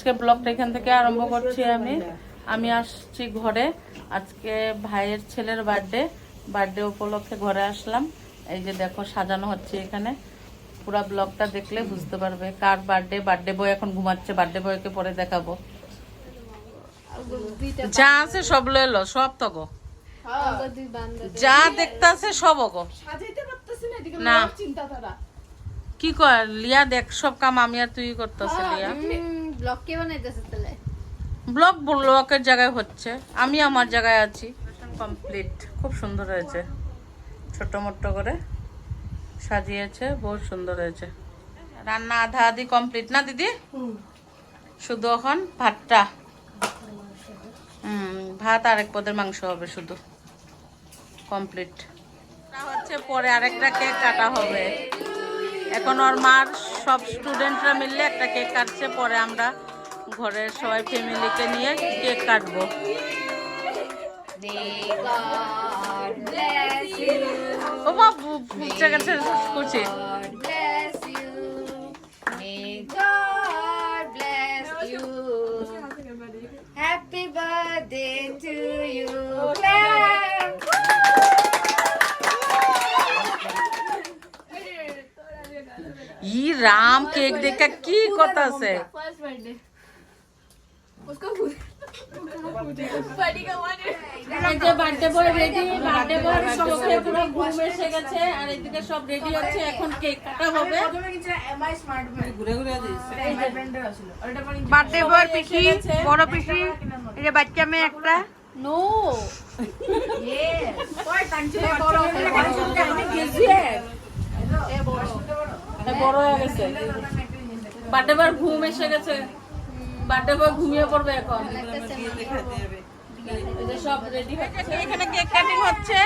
আজকে ব্লগটা এখান থেকে আরম্ভ করছি আমি। আমি আসছি ঘরে। আজকে ভাইয়ের ছেলের বার্থডে। বার্থডে উপলক্ষে ঘরে আসলাম। এই যে দেখো সাজানো হচ্ছে এখানে। পুরা ব্লগটা দেখলে বুঝতে পারবে কার বার্থডে। বার্থডে বয় এখন ঘুমাচ্ছে। বার্থডে বয়কে পরে দেখাবো। যা আছে সব লইলো সব তো গো। যা দেখতে আছে সব গো। না কি কর লিয়া দেখ সব কাম আমি আর তুই করতেছে লিয়া। ব্লগ কে বানাইতেছে তাহলে? ব্লক ব্লকের জায়গায় হচ্ছে। আমি আমার জায়গায় আছি। কমপ্লিট খুব সুন্দর হয়েছে। ছোট মোটো করে সাজিয়েছে। বহুত সুন্দর হয়েছে। রান্না আধা আধি কমপ্লিট না দিদি? শুধু এখন ভাতটা। হুম ভাত আর এক পদের মাংস হবে শুধু। কমপ্লিট হচ্ছে পরে আরেকটা কেক কাটা হবে। এখন ওর মার সব স্টুডেন্টরা মিললে একটা কেক কাটছে, পরে আমরা ঘরের সবাই ফ্যামিলিকে নিয়ে কেক কাটবো. ও মা বুঝতে গেছে. Happy birthday to E Ram cake দেখা কি কথা আছে फर्स्ट बर्थडे उसको बर्थडे का वन এই যে birthday boy ready birthday boy চোখে পুরো ঘুম এসে গেছে আর এদিকে সব রেডি হচ্ছে এখন কেক কাটা হবে এমআই স্মার্ট ঘুরে ঘুরে দিয়েছে এমআই ব্র্যান্ডের ছিল আর এটা পরে বার্থডে বয় পিসি বড় পিসি এই যে বাচ্চা মেয়ে একটা নো কয় টানছে বড় আমি গেছি বড় হয়ে গেছে। বার্থডে বয় ঘুম এসে গেছে। বার্থডে বয় ঘুমিয়ে পড়বে এখন। সব রেডি হচ্ছে। এখানে কেক কাটিং হচ্ছে।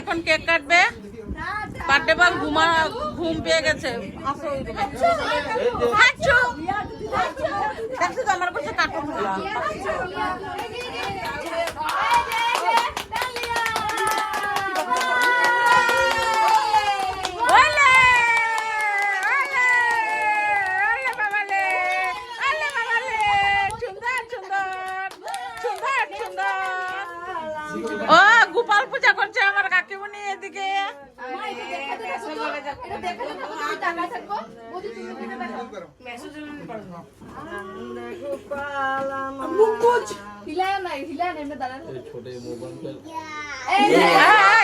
এখন কেক কাটবে। বার্থডে বয় ঘুমা ঘুম পেয়ে গেছে। দেখছ তো আমার কাছে কার্টুনগুলা ওলে ওলে ওলে বাবালে ওলে বাবালে সুন্দর সুন্দর সুন্দর সুন্দর ও গোপাল পূজা করছে আমার এমনি দাঁড়ান এই,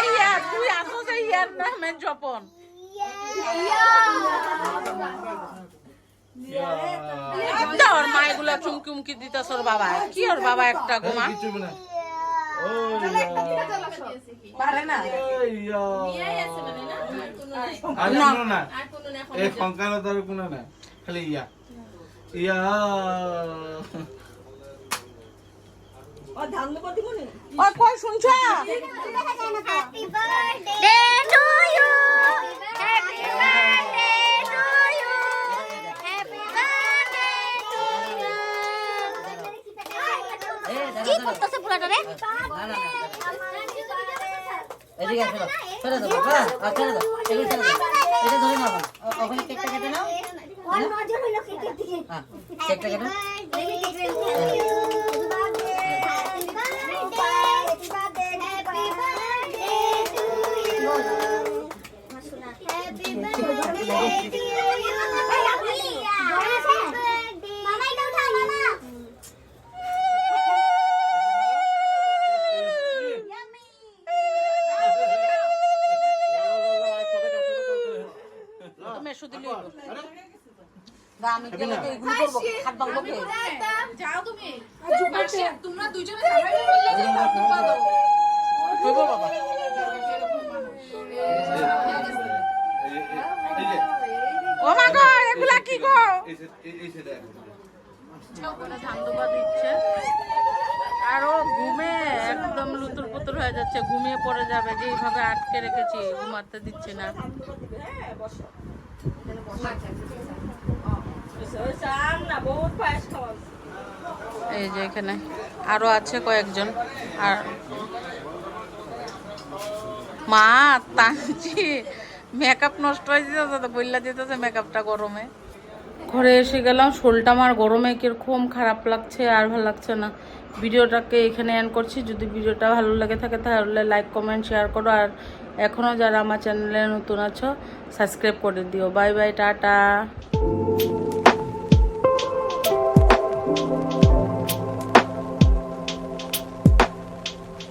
ইয়া, তুই আসো যে ইয়ার নামে জপন তো ওর মা এগুলা চুমকি উমকি দিতেছ ওর বাবা কি ওর বাবা একটা গোমা খালি ইয়া ইয়া ও কই শুনছ Happy birthday to you. Happy birthday কি করতেছে পুরাটা রে এদিকে আসো ছেড়ে দাও হ্যাঁ আর ছেড়ে দাও এগুলো ছেড়ে দাও এটা ধরে নাও ওখানে কেকটা কেটে নাও। হ্যাঁ? কেকটা কেটে এসো দিলি আমি যাও তুমি তোমরা হইব বাবা ও মা গো এগুলা কি গো এই সেটা দিচ্ছে আর ও ঘুমে একদম লুতুর পুতুর হয়ে যাচ্ছে, ঘুমিয়ে পড়ে যাবে, যে এইভাবে আটকে রেখেছি, ঘুমাতে দিচ্ছে না। এই যে এখানে আরও আছে কয়েকজন, আর মা টানছি মেকআপ নষ্ট হয়ে যেতেছে তো বললা যেতেছে মেকআপটা গরমে। ঘরে এসে গেলাম, শোলটা আমার গরমে কীরকম খারাপ লাগছে আর ভালো লাগছে না। ভিডিওটাকে এখানে অ্যান করছি। যদি ভিডিওটা ভালো লাগে থাকে তাহলে লাইক কমেন্ট শেয়ার করো। আর এখনও যারা আমার চ্যানেলে নতুন আছো সাবস্ক্রাইব করে দিও। Bye bye tata.